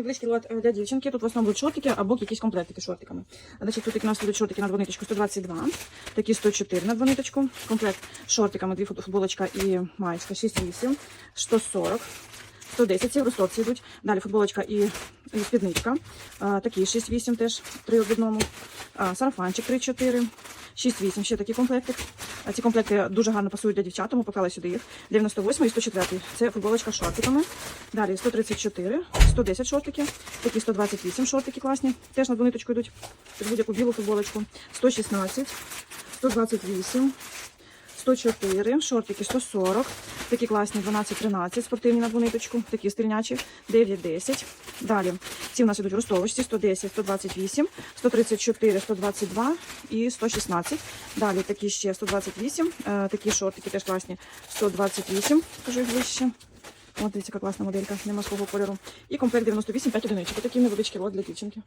Невеличкий е, для дівчинки. Тут в основному будуть шортики або якісь комплектики шортиками. Значить, тут у нас будуть шортики на двониточку 122, такі 104 на двониточку. Комплект шортиками, дві фут- футболочка і маєчка 68, 140. 110 ці в йдуть. Далі футболочка і, і спідничка. А, такі 6-8 теж, 3 в одному. А, сарафанчик 3-4. 6-8, ще такий комплектик. Ці комплекти дуже гарно пасують для дівчат, тому поклали сюди їх. 98 і 104. Це футболочка з шортиками. Далі 134, 110 шортики, такі 128 шортики класні. Теж на двониточку йдуть будь-яку білу футболочку. 116, 128, 104, шортики 140, такі класні 12-13, спортивні на двониточку, такі стильнячі 9-10. Далі ці в нас ідуть ростовочці 110, 128, 134, 122 і 116. Далі такі ще 128, е, такі шортики теж класні 128, кажу їх ближче. От дивіться, яка класна моделька, нема свого кольору. І комплект 98, 5 одиничок. Такий невеличкий лот для дівчинки.